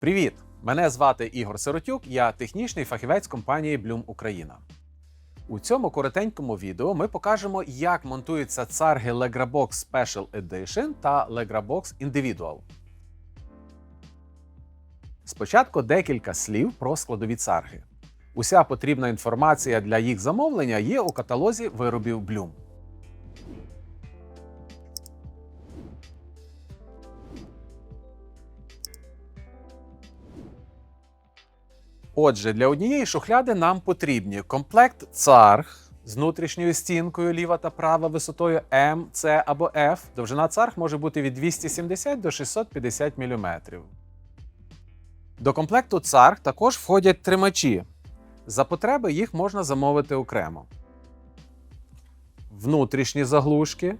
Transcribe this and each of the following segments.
Привіт! Мене звати Ігор Сиротюк, я технічний фахівець компанії Bloom Україна. У цьому коротенькому відео ми покажемо, як монтуються царги Legrabox Special Edition та Legrabox Individual. Спочатку декілька слів про складові царги. Уся потрібна інформація для їх замовлення є у каталозі виробів Bloom. Отже, для однієї шухляди нам потрібні комплект царг з внутрішньою стінкою ліва та права висотою М, С або F. Довжина царг може бути від 270 до 650 мм. До комплекту царг також входять тримачі. За потреби їх можна замовити окремо. Внутрішні заглушки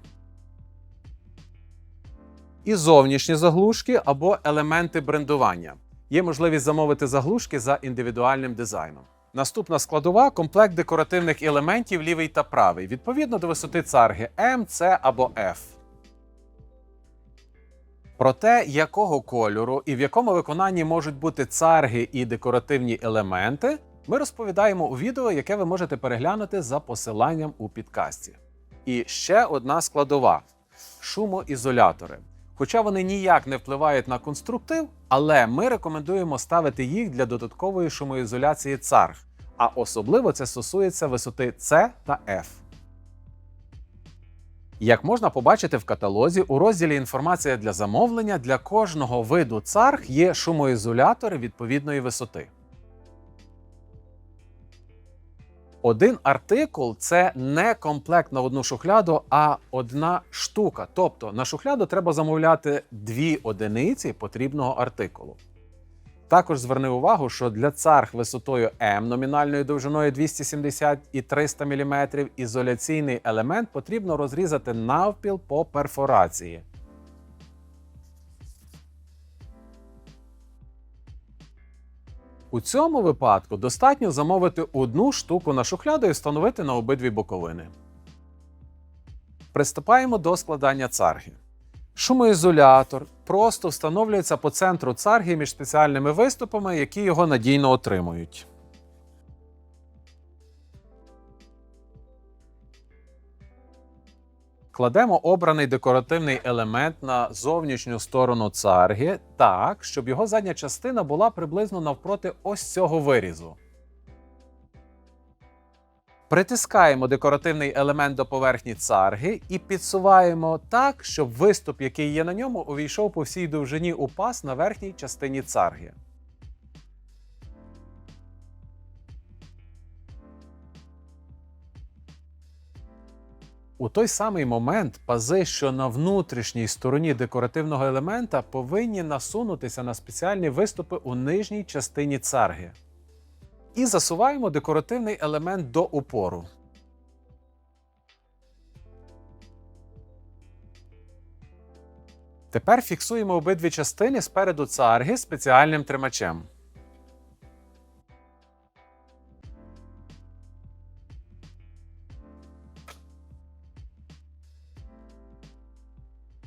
і зовнішні заглушки або елементи брендування. Є можливість замовити заглушки за індивідуальним дизайном. Наступна складова комплект декоративних елементів лівий та правий, відповідно до висоти царги М, С або F. Про те, якого кольору і в якому виконанні можуть бути царги і декоративні елементи, ми розповідаємо у відео, яке ви можете переглянути за посиланням у підкасті. І ще одна складова шумоізолятори. Хоча вони ніяк не впливають на конструктив, але ми рекомендуємо ставити їх для додаткової шумоізоляції царг, а особливо це стосується висоти С та F. Як можна побачити в каталозі, у розділі Інформація для замовлення для кожного виду царг є шумоізолятори відповідної висоти. Один артикул це не комплект на одну шухляду, а одна штука. Тобто на шухляду треба замовляти дві одиниці потрібного артикулу. Також зверни увагу, що для царг висотою М номінальною довжиною 270 і 300 мм ізоляційний елемент потрібно розрізати навпіл по перфорації. У цьому випадку достатньо замовити одну штуку на шухляду і встановити на обидві боковини. Приступаємо до складання царги. Шумоізолятор просто встановлюється по центру царги між спеціальними виступами, які його надійно отримують. Кладемо обраний декоративний елемент на зовнішню сторону царги так, щоб його задня частина була приблизно навпроти ось цього вирізу. Притискаємо декоративний елемент до поверхні царги і підсуваємо так, щоб виступ, який є на ньому, увійшов по всій довжині у пас на верхній частині царги. У той самий момент пази, що на внутрішній стороні декоративного елемента, повинні насунутися на спеціальні виступи у нижній частині царги. І засуваємо декоративний елемент до упору. Тепер фіксуємо обидві частини спереду царги спеціальним тримачем.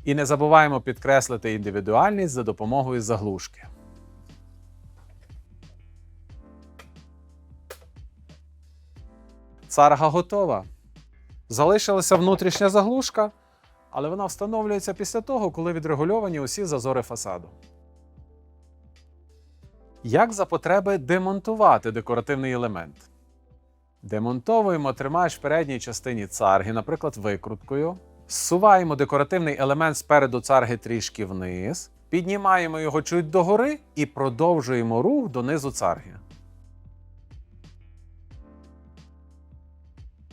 І не забуваємо підкреслити індивідуальність за допомогою заглушки. Царга готова. Залишилася внутрішня заглушка, але вона встановлюється після того, коли відрегульовані усі зазори фасаду. Як за потреби демонтувати декоративний елемент? Демонтовуємо тримач в передній частині царги, наприклад, викруткою. Зсуваємо декоративний елемент спереду царги трішки вниз, піднімаємо його чуть догори і продовжуємо рух донизу царги.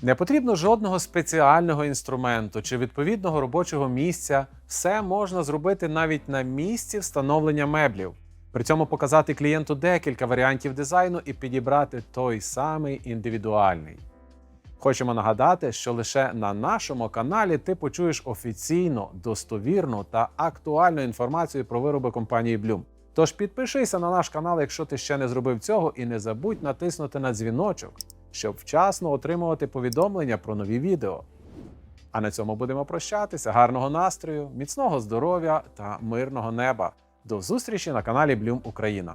Не потрібно жодного спеціального інструменту чи відповідного робочого місця. Все можна зробити навіть на місці встановлення меблів. При цьому показати клієнту декілька варіантів дизайну і підібрати той самий індивідуальний. Хочемо нагадати, що лише на нашому каналі ти почуєш офіційну, достовірну та актуальну інформацію про вироби компанії Bloom. Тож підпишися на наш канал, якщо ти ще не зробив цього, і не забудь натиснути на дзвіночок, щоб вчасно отримувати повідомлення про нові відео. А на цьому будемо прощатися. Гарного настрою, міцного здоров'я та мирного неба. До зустрічі на каналі Bloom Україна.